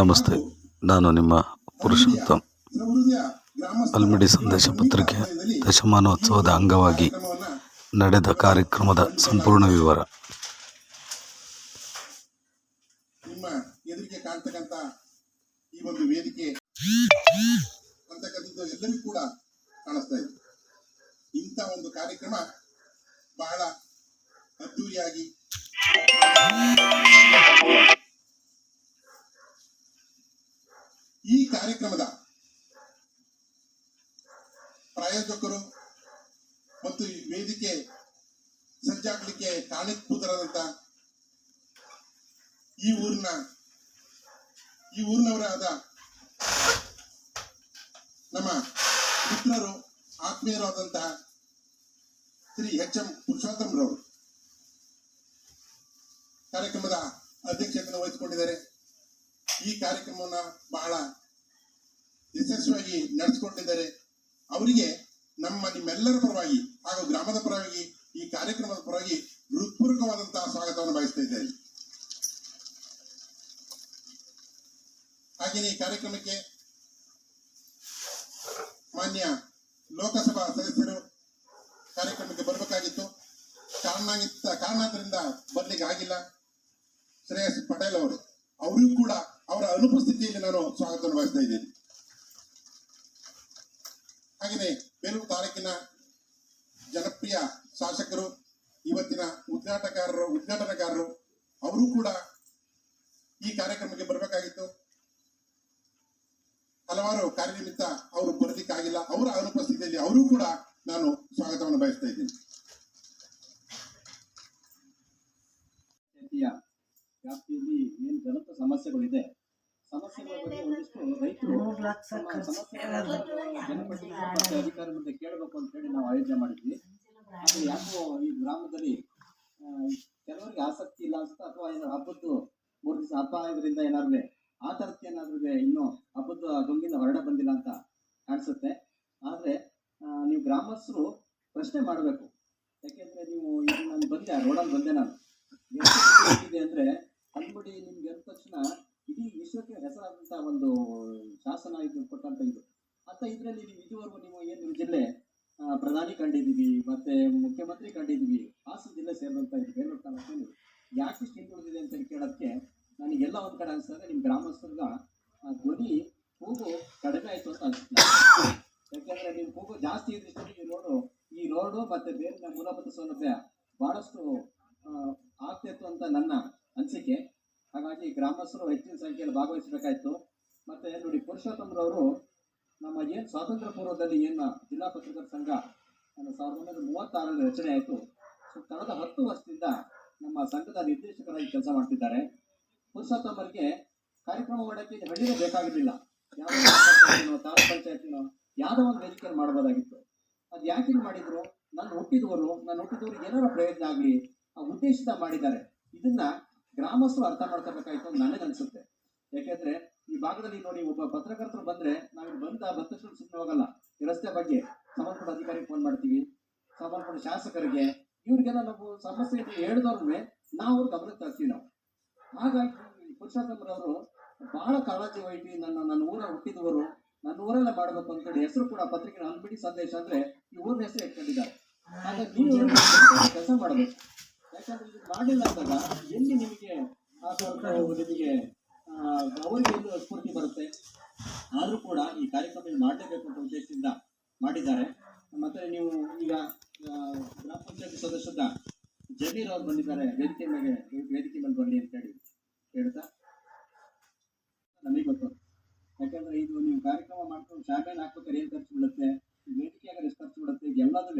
ನಮಸ್ತೆ. ನಾನು ನಿಮ್ಮ ಪುರುಷೋತ್ತಮ್. ಅಲ್ಮಿಡಿ ಸಂದೇಶ ಪತ್ರಿಕೆ ದಶಮಾನೋತ್ಸವದ ಅಂಗವಾಗಿ ನಡೆದ ಕಾರ್ಯಕ್ರಮದ ಸಂಪೂರ್ಣ ವಿವರ. ನಿಮ್ಮ ಎದುರಿಗೆ ಕಾಣ್ತಕ್ಕಂಥ ಈ ಒಂದು ವೇದಿಕೆ ಅಂತಕ್ಕಂಥದ್ದು ಎಲ್ಲರಿಗೂ ಕೂಡ ಕಾಣಿಸ್ತಾ ಇದೆ. ಇಂಥ ಒಂದು ಕಾರ್ಯಕ್ರಮ ಬಹಳ ಅದ್ದೂರಿಯಾಗಿ ಈ ಕಾರ್ಯಕ್ರಮದ ಪ್ರಾಯೋಜಕರು ಮತ್ತು ಈ ವೇದಿಕೆ ಸಜ್ಜಾಗಲಿಕ್ಕೆ ಕಾರಣೀಭೂತರಾದಂತ ಈ ಊರಿನ, ಈ ಊರಿನವರಾದ ನಮ್ಮ ಮಿತ್ರರು ಆತ್ಮೀಯರಾದಂತಹ ಶ್ರೀ ಎಚ್ ಎಂ ಪುರುಷೋತ್ತಮರವರು ಕಾರ್ಯಕ್ರಮದ ಅಧ್ಯಕ್ಷತೆಯನ್ನು ವಹಿಸಿಕೊಂಡಿದ್ದಾರೆ. ಈ ಕಾರ್ಯಕ್ರಮವನ್ನ ಬಹಳ ಯಶಸ್ವಿಯಾಗಿ ನಡೆಸಿಕೊಂಡಿದ್ದಾರೆ ಅವರಿಗೆ ನಮ್ಮ ನಿಮ್ಮೆಲ್ಲರ ಪರವಾಗಿ ಹಾಗೂ ಗ್ರಾಮದ ಪರವಾಗಿ ಈ ಕಾರ್ಯಕ್ರಮದ ಪರವಾಗಿ ಹೃತ್ಪೂರ್ವಕವಾದಂತಹ ಸ್ವಾಗತವನ್ನು ಬಯಸ್ತಾ ಇದ್ದೇನೆ. ಹಾಗೆಯೇ ಈ ಕಾರ್ಯಕ್ರಮಕ್ಕೆ ಮಾನ್ಯ ಲೋಕಸಭಾ ಸದಸ್ಯರು ಕಾರ್ಯಕ್ರಮಕ್ಕೆ ಬರಬೇಕಾಗಿತ್ತು. ಕಾರಣಾಂಗಿತ ಕಾರಣಾಂತರಿಂದ ಬರ್ಲಿಕ್ಕೆ ಆಗಿಲ್ಲ. ಶ್ರೇಯಸ್ ಪಟೇಲ್ ಅವರು ಅವರಿಗೂ ಕೂಡ ಅವರ ಅನುಪಸ್ಥಿತಿಯಲ್ಲಿ ನಾನು ಸ್ವಾಗತವನ್ನು ಬಯಸ್ತಾ ಇದ್ದೇನೆ. ಹಾಗೆಯೇ ಬೇಲೂರು ತಾಲೂಕಿನ ಜನಪ್ರಿಯ ಶಾಸಕರು, ಇವತ್ತಿನ ಉದ್ಘಾಟಕಾರರು ಉದ್ಘಾಟನಕಾರರು, ಅವರು ಕೂಡ ಈ ಕಾರ್ಯಕ್ರಮಕ್ಕೆ ಬರಬೇಕಾಗಿತ್ತು. ಹಲವಾರು ಕಾರ್ಯನಿಮಿತ್ತ ಅವರು ಬರೋದಿಕ್ಕಾಗಿಲ್ಲ ಅವರ ಅನುಪಸ್ಥಿತಿಯಲ್ಲಿ ಅವರು ಕೂಡ ನಾನು ಸ್ವಾಗತವನ್ನು ಬಯಸ್ತಾ ಇದ್ದೀನಿ. ವ್ಯಾಪ್ತಿಯಲ್ಲಿ ಏನು ಜನತ ಸಮಸ್ಯೆಗಳಿದೆ ಸಮಸ್ಯೆಗಳ ಬಗ್ಗೆ ಒಂದಿಷ್ಟು ರೈತರು ಅಧಿಕಾರಿ ಮುಂದೆ ಕೇಳಬೇಕು ಅಂತ ಹೇಳಿ ನಾವು ಆಯೋಜನೆ ಮಾಡಿದ್ವಿ ಆದರೆ ಯಾಕೋ ಈ ಗ್ರಾಮದಲ್ಲಿ ಕೆಲವರಿಗೆ ಆಸಕ್ತಿ ಇಲ್ಲ ಅನ್ಸುತ್ತೆ ಅಥವಾ ಏನು ಹಬ್ಬದ್ದು ಮೂರು ದಿವಸ ಹಬ್ಬ ಇದರಿಂದ ಏನಾದ್ರು ಆ ಥರದ್ದು ಏನಾದ್ರೂ ಇನ್ನೂ ಹಬ್ಬದ ಗಂಗಿನ ಹೊರಡೆ ಬಂದಿಲ್ಲ ಅಂತ ಕಾಣಿಸುತ್ತೆ ಆದ್ರೆ ನೀವು ಗ್ರಾಮಸ್ಥರು ಪ್ರಶ್ನೆ ಮಾಡಬೇಕು. ಯಾಕೆಂದ್ರೆ ನೀವು ಈಗ ನಾನು ಬಂದೆ ರೋಡಲ್ಲಿ ಬಂದೆ ನಾನು. ಇದೆ ಅಂದ್ರೆ ನಿಮ್ಗೆ ಎದ್ದ ತಕ್ಷಣ ಇಡೀ ವಿಶ್ವಕ್ಕೆ ಹೆಸರಾದಂಥ ಒಂದು ಶಾಸನ ಇದು ಕೊಟ್ಟಂತ ಇದು. ಅಂತ ಇದರಲ್ಲಿ ನೀವು ಇದುವರೆಗೂ ನೀವು ಏನು ಜಿಲ್ಲೆ ಪ್ರಧಾನಿ ಕಂಡಿದ್ದೀವಿ, ಮತ್ತೆ ಮುಖ್ಯಮಂತ್ರಿ ಕಂಡಿದ್ದೀವಿ, ಹಾಸನ ಜಿಲ್ಲೆ ಸೇರಿದಂತ ಇದು ಬೇಲೂರು ತಾಲೂಕಲ್ಲಿ ಯಾಕೆ ಹಿಂದುಳಿದಿದೆ ಅಂತ ಕೇಳೋಕ್ಕೆ ನನಗೆ ಎಲ್ಲ ಒಂದ್ ಕಡೆ ಅನ್ಸಿದಾಗ ನಿಮ್ಮ ಗ್ರಾಮಸ್ಥರ ಧ್ವನಿ ಕೂಗು ಕಡಿಮೆ ಆಯ್ತು ಅಂತ ಅನ್ಸುತ್ತೆ. ಯಾಕೆಂದ್ರೆ ನೀವು ಕೂಗು ಜಾಸ್ತಿ ಇದ್ರೆ ಈ ರೋಡು ಈ ರೋಡು ಮತ್ತೆ ಬೇರೆ ಮೂಲಭೂತ ಸೌಲಭ್ಯ ಬಹಳಷ್ಟು ಆ, ಆಗ್ತಿತ್ತು ಅಂತ ನನ್ನ ಅನಿಸಿಕೆ ಹಾಗಾಗಿ ಗ್ರಾಮಸ್ಥರು ಹೆಚ್ಚಿನ ಭಾಗವಹಿಸಬೇಕಾಯಿತು. ಮತ್ತೆ ನೋಡಿ ಪುರುಷೋತ್ತಮರವರು ನಮ್ಮ ಏನು ಸ್ವಾತಂತ್ರ್ಯ ಪೂರ್ವದಲ್ಲಿ ಏನು ಜಿಲ್ಲಾ ಪತ್ರಕರ್ತರ ಸಂಘ ಸಾವಿರದ ಒಂಬೈನೂರ ಮೂವತ್ತಾರರಲ್ಲಿ ರಚನೆ ಆಯಿತು. ಸೊ, ಕಳೆದ ಹತ್ತು ವರ್ಷದಿಂದ ನಮ್ಮ ಸಂಘದ ನಿರ್ದೇಶಕರಾಗಿ ಕೆಲಸ ಮಾಡ್ತಿದ್ದಾರೆ. ಪುರುಷೋತ್ತಮರಿಗೆ ಕಾರ್ಯಕ್ರಮ ಮಾಡೋಕ್ಕೆ ಹಳ್ಳಿನೇ ಬೇಕಾಗಿರಲಿಲ್ಲ. ಯಾವ ತಾಲೂಕು ಪಂಚಾಯತಿನೋ, ಯಾವುದೋ ಒಂದು ವೇದಿಕೆಯಲ್ಲಿ ಮಾಡಬಹುದಾಗಿತ್ತು ಅದು ಯಾಕೆ ಮಾಡಿದ್ರು? ನನ್ನ ಹುಟ್ಟಿದವರು ನನ್ನ ಹುಟ್ಟಿದವರು ಏನಾರ ಪ್ರಯೋಜನ ಆಗಲಿ, ಆ ಉದ್ದೇಶದ ಮಾಡಿದ್ದಾರೆ. ಇದನ್ನ ಗ್ರಾಮಸ್ಥರು ಅರ್ಥ ಮಾಡ್ಕೋಬೇಕಾಯ್ತು ಅಂತ ನನಗೆ ಅನ್ಸುತ್ತೆ ಯಾಕೆಂದ್ರೆ ಈ ಭಾಗದಲ್ಲಿ ನೋಡಿ ಒಬ್ಬ ಪತ್ರಕರ್ತರು ಬಂದ್ರೆ ನಾವು ಬಂದ ಬಂದ ತಕ್ಷಣ ಸುಮ್ಮನೆ ಹೋಗಲ್ಲ. ಈ ರಸ್ತೆ ಬಗ್ಗೆ ಸಂಬಂಧಪಟ್ಟ ಅಧಿಕಾರಿಗೆ ಫೋನ್ ಮಾಡ್ತೀವಿ. ಸಂಬಂಧಪಟ್ಟ ಶಾಸಕರಿಗೆ, ಇವ್ರಿಗೆಲ್ಲ ನಾವು ಸಮಸ್ಯೆ ಇದೆ ಹೇಳಿದವ್ರನ್ನೇ ನಾವು ಗಮನಕ್ಕೆ ತರ್ತೀವಿ ನಾವು. ಹಾಗಾಗಿ ಪುರುಷೋತ್ತಮರವರು ಬಹಳ ಕಾಳಜಿ ವಹಿಸಿ ನನ್ನ ನನ್ನ ಊರ ಹುಟ್ಟಿದವರು, ನನ್ನ ಊರಲ್ಲೇ ಮಾಡಬೇಕು ಅಂತ ಹೇಳಿ ಹೆಸರು ಕೂಡ ಪತ್ರಿಕೆ ಅನ್ಬಿಡಿ ಸಂದೇಶ ಅಂದ್ರೆ ಈ ಊರಿನ ಹೆಸರು ಇಟ್ಕೊಂಡಿದ್ದಾರೆ. ಹಾಗಾಗಿ ನೀವು ಕೆಲಸ ಮಾಡಬೇಕು. ಯಾಕಂದ್ರೆ ಇದು ಮಾಡಿಲ್ಲ ಅಂದಾಗ ಎಲ್ಲಿ ನಿಮಗೆ ಆ ನಿಮಗೆ? ಅವರಿಗೆ ಸ್ಫೂರ್ತಿ ಬರುತ್ತೆ. ಆದರೂ ಕೂಡ ಈ ಕಾರ್ಯಕ್ರಮ ಮಾಡಲೇಬೇಕು ಅಂತ ಉದ್ದೇಶದಿಂದ ಮಾಡಿದ್ದಾರೆ. ಮತ್ತೆ ನೀವು ಈಗ ಗ್ರಾಮ ಪಂಚಾಯತಿ ಸದಸ್ಯದ ಜಮೀರ್ ಅವ್ರು ಬಂದಿದ್ದಾರೆ. ವೇದಿಕೆ ಮೇಲೆ ವೇದಿಕೆ ಮೇಲೆ ಬನ್ನಿ ಅಂತ ಹೇಳಿ ಹೇಳ್ತಾ. ನಮಗೆ ಗೊತ್ತು. ಯಾಕಂದ್ರೆ ಇದು ನೀವು ಕಾರ್ಯಕ್ರಮ ಮಾಡ್ಕೊಂಡು ಶಾಖೆನ ಹಾಕ್ಬೇಕಾದ್ರೆ ಏನು ಖರ್ಚು ಬೀಳುತ್ತೆ? ವೇದಿಕೆ ವೇದಿಕೆಯಾಗ ಎಷ್ಟು ಖರ್ಚು ಬಿಡುತ್ತೆ ಎಲ್ಲದೂ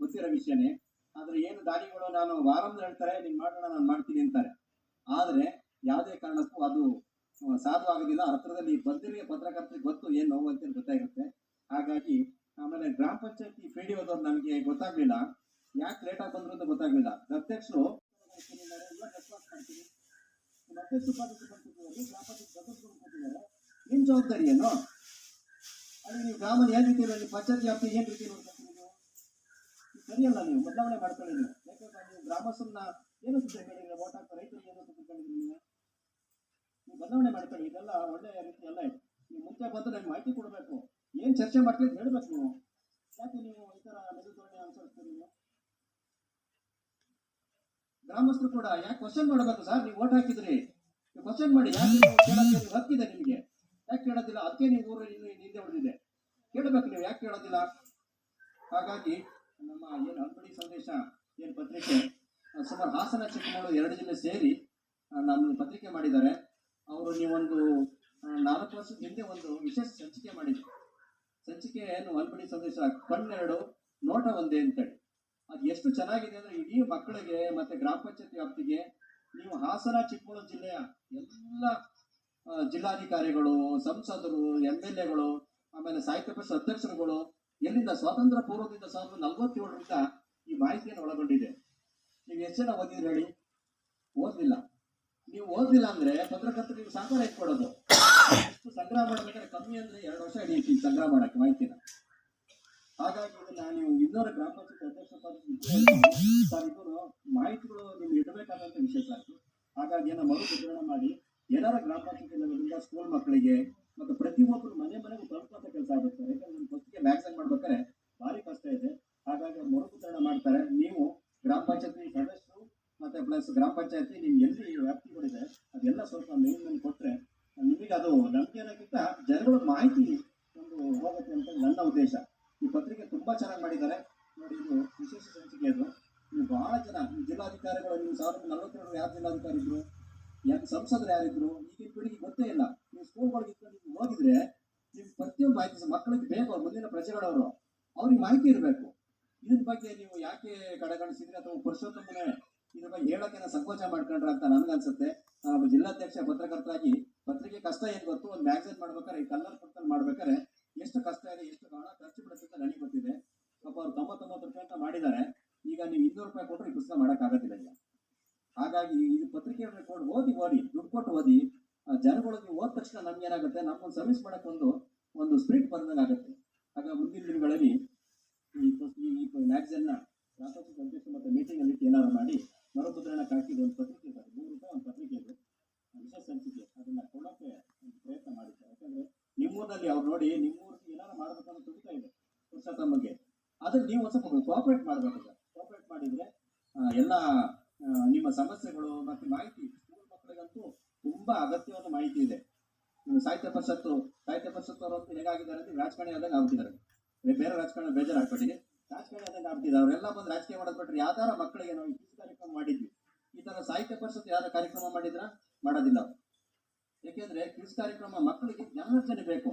ಗೊತ್ತಿರೋ ವಿಷಯನೇ. ಆದ್ರೆ ಏನು ದಾರಿಗಳು? ನಾನು ವಾರಂದ್ರೆ ಹೇಳ್ತಾರೆ ನೀವು ಮಾಡೋಣ, ನಾನು ಮಾಡ್ತೀನಿ ಅಂತಾರೆ. ಆದ್ರೆ ಯಾವುದೇ ಕಾರಣಕ್ಕೂ ಅದು ಆ, ಸಾಧು ಆಗೋದಿಲ್ಲ ಹತ್ರದಲ್ಲಿ ಬಂದಿರೋ ಪತ್ರಕರ್ತರಿಗೆ ಗೊತ್ತು ಏನು ನೋವು ಅಂತ ಗೊತ್ತಾಗಿರುತ್ತೆ. ಹಾಗಾಗಿ ಆಮೇಲೆ ಗ್ರಾಮ ಪಂಚಾಯತಿ ಓದವ್ರು ನನಗೆ ಗೊತ್ತಾಗ್ಲಿಲ್ಲ. ಯಾಕೆ ಲೇಟ್ ಆಗಿ ಬಂದ್ರು ಅಂತ ಗೊತ್ತಾಗ್ಲಿಲ್ಲ. ಅಧ್ಯಕ್ಷರು ನಿಮ್ ಜವಾಬ್ದಾರಿ ಏನು? ಅಲ್ಲಿ ನೀವು ಗ್ರಾಮ ಏನ್ ರೀತಿ ಇರೋದು ಪಂಚಾಯತ್ ವ್ಯಾಪ್ತಿ ಏನ್ ರೀತಿ ನೋಡ್ಕೊಂತೀರಿ ಸರಿಯಲ್ಲ ನೀವು. ಬದಲಾವಣೆ ಮಾಡ್ಕೊಳ್ಳಿ ನೀವು. ಯಾಕಂದ್ರೆ ನೀವು ಗ್ರಾಮಸ್ಥರನ್ನ ಏನು ಹೇಳಿದ್ರೆ ವೋಟ್ ಹಾಕ್ತಾರೆ ರೈತರಿಗೆ ಏನು ನೀವು ನೀವು? ಬದಲಾವಣೆ ಮಾಡ್ಕೊಳ್ಳಿ ಇದೆಲ್ಲ ಒಳ್ಳೆ ರೀತಿ ಎಲ್ಲ ಇದೆ. ನೀವು ಮುಂಚೆ ಬಂದು ನನಗೆ ಮಾಹಿತಿ ಕೊಡಬೇಕು. ಏನು ಚರ್ಚೆ ಮಾಡ್ತೀವಿ ಅಂತ ಹೇಳ್ಬೇಕು ನೀವು. ಯಾಕೆ ನೀವು ಈ ಥರ ಮೆದುಧೋರಣೆ ಅನುಸರಿಸ್ತೀರಿ ನೀವು? ಗ್ರಾಮಸ್ಥರು ಕೂಡ ಯಾಕೆ ಕ್ವಶನ್ ಮಾಡಬೇಕು ಸರ್? ನೀವು ಓಟ್ ಹಾಕಿದ್ರಿ. ಕ್ವಶನ್ ಮಾಡಿ, ಯಾಕೆ ನೀವು ಕೇಳೋದಿಲ್ಲ? ನೀವು ಹಕ್ಕಿದೆ ನಿಮಗೆ. ಯಾಕೆ ಕೇಳೋದಿಲ್ಲ? ಅದಕ್ಕೆ ನೀವು ಊರು ನಿಂದೆ ಹಿಂದೆ ಉಳಿದಿದೆ ಕೇಳಬೇಕು ನೀವು, ಯಾಕೆ ಕೇಳೋದಿಲ್ಲ? ಹಾಗಾಗಿ ನಮ್ಮ ಏನು ಅಂಬಡಿ ಸಂದೇಶ, ಏನು ಪತ್ರಿಕೆ ಸುಮಾರು ಹಾಸನ ಚಿಕ್ಕಮಗಳೂರು ಎರಡು ಜಿಲ್ಲೆ ಸೇರಿ ನಾನು ಪತ್ರಿಕೆ ಮಾಡಿದ್ದಾರೆ. ಅವರು ನೀವೊಂದು ನಾಲ್ಕು ವರ್ಷದ ಹಿಂದೆ ಒಂದು ವಿಶೇಷ ಸಂಚಿಕೆ ಮಾಡಿದ್ರು. ಸಂಚಿಕೆ ಏನು ಅಂಬಡಿ ಸಂದೇಶ ಕಣ್ಣೆರಡು ನೋಟ ಒಂದೇ ಅಂತೇಳಿ. ಅದು ಎಷ್ಟು ಚೆನ್ನಾಗಿದೆ ಅಂದ್ರೆ ಇಡೀ ಮಕ್ಕಳಿಗೆ ಮತ್ತೆ ಗ್ರಾಮ ಪಂಚಾಯತ್ ವ್ಯಾಪ್ತಿಗೆ ನೀವು ಹಾಸನ, ಚಿಕ್ಕಮಗಳೂರು ಜಿಲ್ಲೆಯ ಎಲ್ಲ ಜಿಲ್ಲಾಧಿಕಾರಿಗಳು, ಸಂಸದರು ಎಂ ಎಲ್ ಎಗಳು ಆಮೇಲೆ ಸಾಹಿತ್ಯ ಪರಿಷತ್ ಅಧ್ಯಕ್ಷರುಗಳು ಎಲ್ಲಿಂದ ಸ್ವಾತಂತ್ರ್ಯ ಪೂರ್ವದಿಂದ ಸಾವಿರದ ನಲ್ವತ್ತೇಳರಿಂದ ಈ ಮಾಹಿತಿಯನ್ನು ಒಳಗೊಂಡಿದೆ. ನೀವು ಎಷ್ಟು ಜನ ಓದಿದ್ರಿ ಹೇಳಿ? ಓದ್ಲಿಲ್ಲ. ನೀವು ಓದಿಲ್ಲ ಅಂದ್ರೆ ಪತ್ರಕರ್ತರಿಗೆ ಸಾಕಾರ ಕೊಡೋದು ಎಷ್ಟು ಸಂಗ್ರಹ ಮಾಡ್ಬೇಕಾದ್ರೆ ಕಮ್ಮಿ ಅಂದ್ರೆ ಎರಡು ವರ್ಷ ಹಿಡಿಯುತ್ತೆ ಈ ಸಂಗ್ರಹ ಮಾಡಕ್ಕೆ ಮಾಹಿತಿನ. ಹಾಗಾಗಿ ನಾನು ನೀವು ಇನ್ನೂರ ಗ್ರಾಮ ಪಂಚಾಯತ್ ಅಧ್ಯಕ್ಷ ಮಾಹಿತಿಗಳು ನಿಮ್ಗೆ ಇಡಬೇಕಾದಂತ ವಿಷಯ ಸರ್. ಹಾಗಾಗಿ ಏನೋ ಮರು ಮಾಡಿ ಏನಾರ ಗ್ರಾಮ ಪಂಚಾಯತ್ ಸ್ಕೂಲ್ ಮಕ್ಕಳಿಗೆ ಮತ್ತು ಪ್ರತಿಯೊಬ್ಬರು ಮನೆ ಮನೆಗೂ ತಲುಪುವಂತ ಕೆಲಸ ಆಗುತ್ತೆ. ಯಾಕಂದ್ರೆ ನಮ್ಮ ಪತ್ರಿಕೆ ವ್ಯಾಕ್ಸಿನ್ ಮಾಡ್ಬೇಕಾದ್ರೆ ಭಾರಿ ಕಷ್ಟ ಇದೆ. ಹಾಗಾಗಿ ಮರುಪುತ್ರಣ ಮಾಡ್ತಾರೆ. ನೀವು ಗ್ರಾಮ ಪಂಚಾಯತಿ ಸದಸ್ಯರು ಮತ್ತೆ ಪ್ಲಸ್ ಗ್ರಾಮ ಪಂಚಾಯತಿ ನಿಮ್ಗೆ ಎಲ್ಲಿ ಅದೆಲ್ಲ ಸ್ವಲ್ಪ ಮೇನ್ ಕೊಟ್ರೆ, ನಿಮಗೆ ಅದು ನಂಬಿಕೆ ಅನ್ನೋಕ್ಕಿಂತ ಜನಗಳ ಮಾಹಿತಿ ಒಂದು ಹೋಗುತ್ತೆ ಅಂತ ನನ್ನ ಉದ್ದೇಶ. ಈ ಪತ್ರಿಕೆ ತುಂಬಾ ಚೆನ್ನಾಗಿ ಮಾಡಿದ್ದಾರೆ. ನೋಡಿ, ಇದು ವಿಶೇಷ ಸಂಚಿಕೆ ಅದು. ನೀವು ಬಹಳ ಜನ ಜಿಲ್ಲಾಧಿಕಾರಿಗಳು, ನೀವು ಸಾವಿರದ ನಲವತ್ತೆರಡು ಯಾರು ಜಿಲ್ಲಾಧಿಕಾರಿ ಇದ್ರು ಯಾರು ಸಂಸದರು ಯಾರಿದ್ರು, ಈಗಿನ ಪೀಳಿಗೆ ಗೊತ್ತೇ ಇಲ್ಲ. ನೀವು ಸ್ಕೂಲ್ಗಳಿಗೆ ನೀವು ಹೋಗಿದ್ರೆ ನಿಮ್ಗೆ ಪ್ರತಿಯೊಂದು ಮಾಹಿತಿ ಮಕ್ಕಳಿಗೆ ಬೇಕು, ಅವ್ರು ಮುಂದಿನ ಪ್ರಜೆಗಳವರು. ಅವ್ರಿಗೆ ಮಾಹಿತಿ ಇರಬೇಕು. ಇದ್ರ ಬಗ್ಗೆ ನೀವು ಯಾಕೆ ಕಡೆಗಣಿಸಿದ್ರೆ? ಅಥವಾ ಪುರುಷೋತ್ತಮನೇ ಇದ್ರ ಬಗ್ಗೆ ಹೇಳಕ್ಕೆ ಸಂಕೋಚ ಮಾಡ್ಕೊಂಡ್ರ ಅಂತ ನನ್ಗನ್ಸುತ್ತೆ ಜಿಲ್ಲಾಧ್ಯಕ್ಷ ಪತ್ರಕರ್ತರಾಗಿ ಪತ್ರಿಕೆ ಕಷ್ಟ ಏನ್ ಗೊತ್ತು? ಒಂದು ಮ್ಯಾಗಝಿನ್ ಮಾಡ್ಬೇಕಾದ್ರೆ ಈ ಕಲ್ಲರ್ ಪಕ್ಕದಲ್ಲಿ ಮಾಡ್ಬೇಕಾದ್ರೆ ಎಷ್ಟು ಕಷ್ಟ ಇದೆ, ಎಷ್ಟು ಹಣ ಖರ್ಚು ಬಿಡುತ್ತೆ ಅಂತ ನನಗೆ ಗೊತ್ತಿದೆ. ಪಾಪ ಅವ್ರು ತೊಂಬತ್ತೊಂಬತ್ತು ರೂಪಾಯಿ ಅಂತ ಮಾಡಿದ್ದಾರೆ. ಈಗ ನೀವು ಇನ್ನೂರು ರೂಪಾಯಿ ಕೊಟ್ಟರೆ ಈ ಪುಸ್ತಕ ಮಾಡೋಕ್ಕಾಗೋದಿಲ್ಲ ಈಗ. ಹಾಗಾಗಿ ಈ ಪತ್ರಿಕೆ ರೆಕಾರ್ಡ್ ಓದಿ ಓದಿ, ದುಡ್ಡು ಕೊಟ್ಟು ಓದಿ ಜನಗಳು ನೀವು ಓದ ತಕ್ಷಣ ನಮ್ಗೆ ಏನಾಗುತ್ತೆ? ನಮ್ಗೊಂದು ಸರ್ವಿಸ್ ಮಾಡೋಕ್ಕೊಂದು ಒಂದು ಸ್ಪಿರಿಟ್ ಬಂದಂಗೆ ಆಗುತ್ತೆ. ಆಗ ಮುಂದಿನ ದಿನಗಳಲ್ಲಿ ಈ ಮ್ಯಾಗ್ಝಿನ್ನ ರಾಷ್ಟ್ರಪತಿ ಅಧ್ಯಕ್ಷ ಮತ್ತು ಮೀಟಿಂಗ್ ಅಲ್ಲಿ ಏನಾರು ಮಾಡಿ ಮರುಮುದ್ರಣಕ್ಕೆ ಹಾಕಿದ ಒಂದು ಪತ್ರಿಕೆ ಇದೆ. ನೂರು ರೂಪಾಯಿ ಒಂದು ಪತ್ರಿಕೆ ಇದೆ. ವಿಶೇಷ ಸಂಚಿಕೆ ಅದನ್ನ ಕೊಡೋಕೆ ಒಂದು ಪ್ರಯತ್ನ ಮಾಡಿದ್ದಾರೆ ಯಾಕಂದ್ರೆ ನಿಮ್ಮೂರಿನಲ್ಲಿ ಅವ್ರು ನೋಡಿ ನಿಮ್ಮೂರಿಗೆ ಏನಾರು ಮಾಡಬೇಕು ಅನ್ನೋ ತುಡಿತಾ ಇದೆ ಬಗ್ಗೆ. ಆದ್ರೆ ನೀವು ಒಂದು ಸ್ವಲ್ಪ ಕೋಆಪರೇಟ್ ಮಾಡಬೇಕು ಸರ್ ಕೋಆಪರೇಟ್ ಮಾಡಿದ್ರೆ ಎಲ್ಲ ನಿಮ್ಮ ಸಮಸ್ಯೆಗಳು ಮತ್ತೆ ಮಾಹಿತಿ ಸ್ಕೂಲ್ ಮಕ್ಕಳಿಗಂತೂ ತುಂಬಾ ಅಗತ್ಯವಾದ ಮಾಹಿತಿ ಇದೆ. ಸಾಹಿತ್ಯ ಪರಿಷತ್ತು, ಸಾಹಿತ್ಯ ಪರಿಷತ್ ಅವರಂತೂ ಹೇಗಾಗಿದ್ದಾರೆ ಅಂದ್ರೆ ರಾಜಕಾರಣಿ ಆದಾಗ ಆಗ್ತಿದ್ದಾರೆ ಬೇರೆ ರಾಜಕಾರಣ ಬೇಜಾರು ಹಾಕ್ಬಿಟ್ಟಿದೆ ರಾಜಕಾರಣಿ ಆದಂಗೆ ಆಗ್ಬಿಟ್ಟಿದ್ದಾರೆ ಅವರೆಲ್ಲ ಬಂದು ರಾಜಕೀಯ ಮಾಡೋದ್ ಬಿಟ್ರೆ ಯಾವ್ದಾರ ಮಕ್ಕಳಿಗೆ ನಾವು ಈ ಕಾರ್ಯಕ್ರಮ ಮಾಡಿದ್ವಿ. ಈ ತರ ಸಾಹಿತ್ಯ ಪರಿಷತ್ ಯಾವ್ದಾರ ಕಾರ್ಯಕ್ರಮ ಮಾಡಿದ್ರ? ಮಾಡೋದಿಲ್ಲ. ಯಾಕೆಂದ್ರೆ ಕ್ವಿಸ್ ಕಾರ್ಯಕ್ರಮ ಮಕ್ಕಳಿಗೆ ಜ್ಞಾನಾರ್ಜನೆ ಬೇಕು.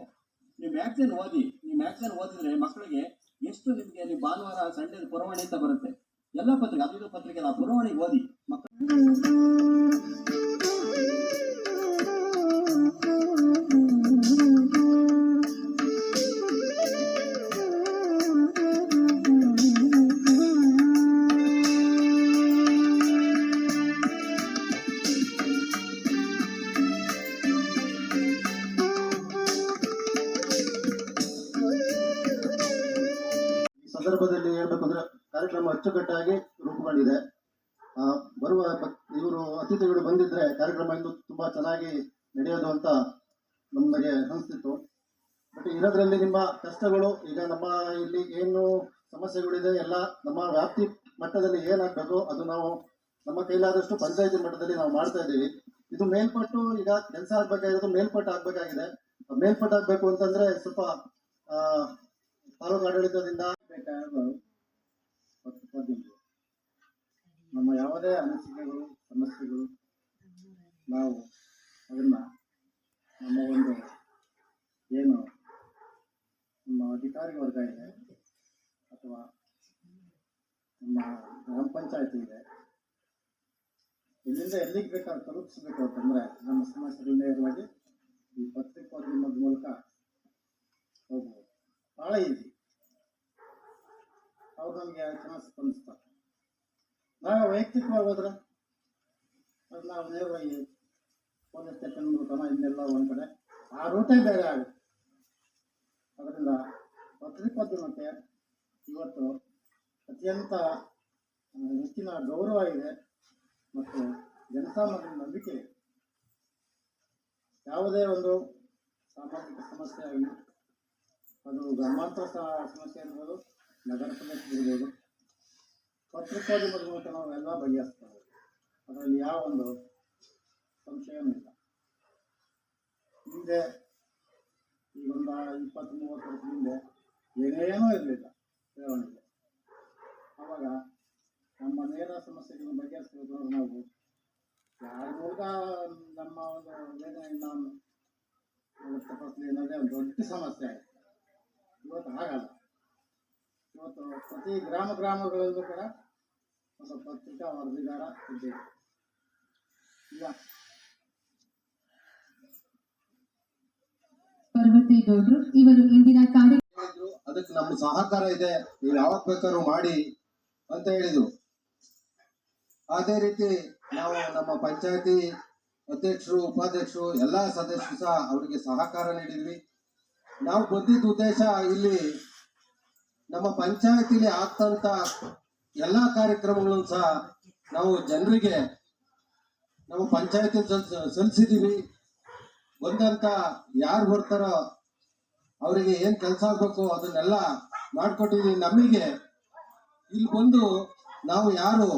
ನೀವು ಮ್ಯಾಗ್ಝಿನ್ ಓದಿ, ನೀವು ಮ್ಯಾಗ್ಝಿನ್ ಓದಿದ್ರೆ ಮಕ್ಕಳಿಗೆ ಎಷ್ಟು ನಿಮ್ಗೆ ನೀವು ಭಾನುವಾರ, ಸಂಡೇ ಪುರವಣಿ ಅಂತ ಬರುತ್ತೆ. ಎಲ್ಲ ಪತ್ರಿಕೆ, ಅದು ಪತ್ರಿಕೆ ನಾವು ಪುರವಣಿ ಓದಿ ಮಕ್ಕಳು ಅಚ್ಚುಕಟ್ಟಾಗಿ ರೂಪುಗೊಂಡಿದೆ. ಬರುವ ಇವರು ಅತಿಥಿಗಳು ಬಂದಿದ್ರೆ ಕಾರ್ಯಕ್ರಮ ಇಂದು ತುಂಬಾ ಚೆನ್ನಾಗಿ ನಡೆಯೋದು ಅಂತ ನಮಗೆ ಅನಿಸ್ತಿತ್ತು. ಬಟ್ ಇರೋದ್ರಲ್ಲಿ ನಿಮ್ಮ ಕಷ್ಟಗಳು ಈಗ ನಮ್ಮ ಇಲ್ಲಿ ಏನು ಸಮಸ್ಯೆಗಳಿದೆ ಎಲ್ಲ ನಮ್ಮ ವ್ಯಾಪ್ತಿ ಮಟ್ಟದಲ್ಲಿ ಏನಾಗಬೇಕು ಅದು ನಾವು ನಮ್ಮ ಕೈಲಾದಷ್ಟು ಪಂಚಾಯತಿ ಮಟ್ಟದಲ್ಲಿ ನಾವು ಮಾಡ್ತಾ ಇದ್ದೀವಿ. ಇದು ಮೇಲ್ಪಟ್ಟು ಈಗ ಕೆಲಸ ಆಗ್ಬೇಕಾಗಿರೋದು ಮೇಲ್ಪಟ್ಟು ಆಗ್ಬೇಕಾಗಿದೆ. ಮೇಲ್ಪಟ್ಟು ಆಗ್ಬೇಕು ಅಂತಂದ್ರೆ ಸ್ವಲ್ಪ ಆ, ತಾಲೂಕು ಆಡಳಿತದಿಂದ ಬೇಕಾದ ನಮ್ಮ ಯಾವುದೇ ಅನಿಸಿಕೆಗಳು, ಸಮಸ್ಯೆಗಳು, ನಾವು ಅದನ್ನ ನಮ್ಮ ಒಂದು ಏನು ನಮ್ಮ ಅಧಿಕಾರಿ ವರ್ಗ ಇದೆ ಅಥವಾ ನಮ್ಮ ಗ್ರಾಮ ಪಂಚಾಯತಿ ಇದೆ, ಎಲ್ಲಿಂದ ಎಲ್ಲಿಗೆ ಬೇಕಾದ ತಲುಪಿಸ್ಬೇಕು ಅಂತಂದ್ರೆ ನಮ್ಮ ಸಮಸ್ಯೆಗಳ ನೇರವಾಗಿ ಈ ಪತ್ರಿಕೋದ್ಯಮದ ಮೂಲಕ ಹೋಗ್ಬೋದು. ಭಾಳ ಈಸಿ ಅವ್ರು ನಮಗೆ ಚೆನ್ನಾಗಿ ಸ್ಪಂದಿಸ್ತಾರೆ ನಾವು ವೈಯಕ್ತಿಕವಾಗಿ ಹೋದ್ರೆ ಅದು ನಾವು ನೇರವಾಗಿ ಪೊಲೀಸ್ ಸ್ಟೇಷನ್ ಮೂಲಕ ಇನ್ನೆಲ್ಲ ಒಂದು ಕಡೆ. ಆ ರೂಟೇ ಬೇರೆ ಆಗುತ್ತೆ ಅದರಿಂದ ಪತ್ರಿಕೋದ್ಯಮಕ್ಕೆ ಇವತ್ತು ಅತ್ಯಂತ ಹೆಚ್ಚಿನ ಗೌರವ ಇದೆ ಮತ್ತು ಜನಸಾಮಾನ್ಯರ ನಂಬಿಕೆ ಯಾವುದೇ ಒಂದು ಸಾಮಾಜಿಕ ಸಮಸ್ಯೆ ಆಗಲಿ ಅದು ಗ್ರಾಮಾಂತರ ಸಮಸ್ಯೆ ಇರ್ಬೋದು ನಗರ ಪ್ರದೇಶ ಇರ್ಬೋದು ಪತ್ರಿಕೋದ್ಯಮದ ಮೂಲಕ ನಾವೆಲ್ಲ ಬಗೆಹರಿಸ್ತಾ ಹೋಗ್ತೀವಿ ಅದರಲ್ಲಿ ಯಾವ ಒಂದು ಸಂಶಯವೂ ಇಲ್ಲ ಹಿಂದೆ ಈ ಒಂದು ಇಪ್ಪತ್ತು ಮೂವತ್ತು ವರ್ಷದ ಹಿಂದೆ ಏನೇನೂ ಇರಲಿಲ್ಲ ಬೆಳವಣಿಗೆ ಆವಾಗ ನಮ್ಮ ನೇರ ಸಮಸ್ಯೆಗಳನ್ನು ಬಗೆಹರಿಸಬೇಕು ನಾವು ಯಾರ ಮೂಲಕ ನಮ್ಮ ಒಂದು ವೇದನೆಯನ್ನು ವ್ಯಕ್ತಪಡಿಸಲಿ ಅನ್ನೋದೇ ಒಂದು ದೊಡ್ಡ ಸಮಸ್ಯೆ ಆಯಿತು. ಇವತ್ತು ಹಾಗಲ್ಲ. ಇವತ್ತು ಪ್ರತಿ ಗ್ರಾಮ ಗ್ರಾಮಗಳಲ್ಲೂ ಕೂಡ ಒಂದು ಪತ್ರಿಕಾ ವರದಿಗಾರ ಇದ್ದೇವೆ ಈಗ ಪರ್ವತೇಗೌಡರು ಇವರು ಇಂದಿನ ಕಾರ್ಯ ಅದಕ್ಕೆ ನಮ್ಮ ಸಹಕಾರ ಇದೆ ನೀವು ಯಾವಾಗ ಬೇಕಾದ್ರೂ ಮಾಡಿ ಅಂತ ಹೇಳಿದ್ರು. ಅದೇ ರೀತಿ ನಾವು ನಮ್ಮ ಪಂಚಾಯತಿ ಅಧ್ಯಕ್ಷರು ಉಪಾಧ್ಯಕ್ಷರು ಎಲ್ಲ ಸದಸ್ಯರು ಸಹ ಅವರಿಗೆ ಸಹಕಾರ ನೀಡಿದ್ವಿ. ನಾವು ಬಂದಿದ್ದ ಉದ್ದೇಶ ಇಲ್ಲಿ ನಮ್ಮ ಪಂಚಾಯತಿಲಿ ಆಗ್ತಂತ ಎಲ್ಲ ಕಾರ್ಯಕ್ರಮಗಳನ್ನು ಸಹ ನಾವು ಜನರಿಗೆ ನಮ್ಮ ಪಂಚಾಯತಿ ಸಲ್ಲಿಸಿದೀವಿ. ಬಂದಂತ ಯಾರು ಬರ್ತಾರೋ ಅವರಿಗೆ ಏನ್ ಕೆಲಸ ಆಗ್ಬೇಕು ಅದನ್ನೆಲ್ಲ ಮಾಡ್ಕೊಟ್ಟಿದೀವಿ ನಮಗೆ. ಇಲ್ಲಿ ಬಂದು ನಾವು ಯಾರು?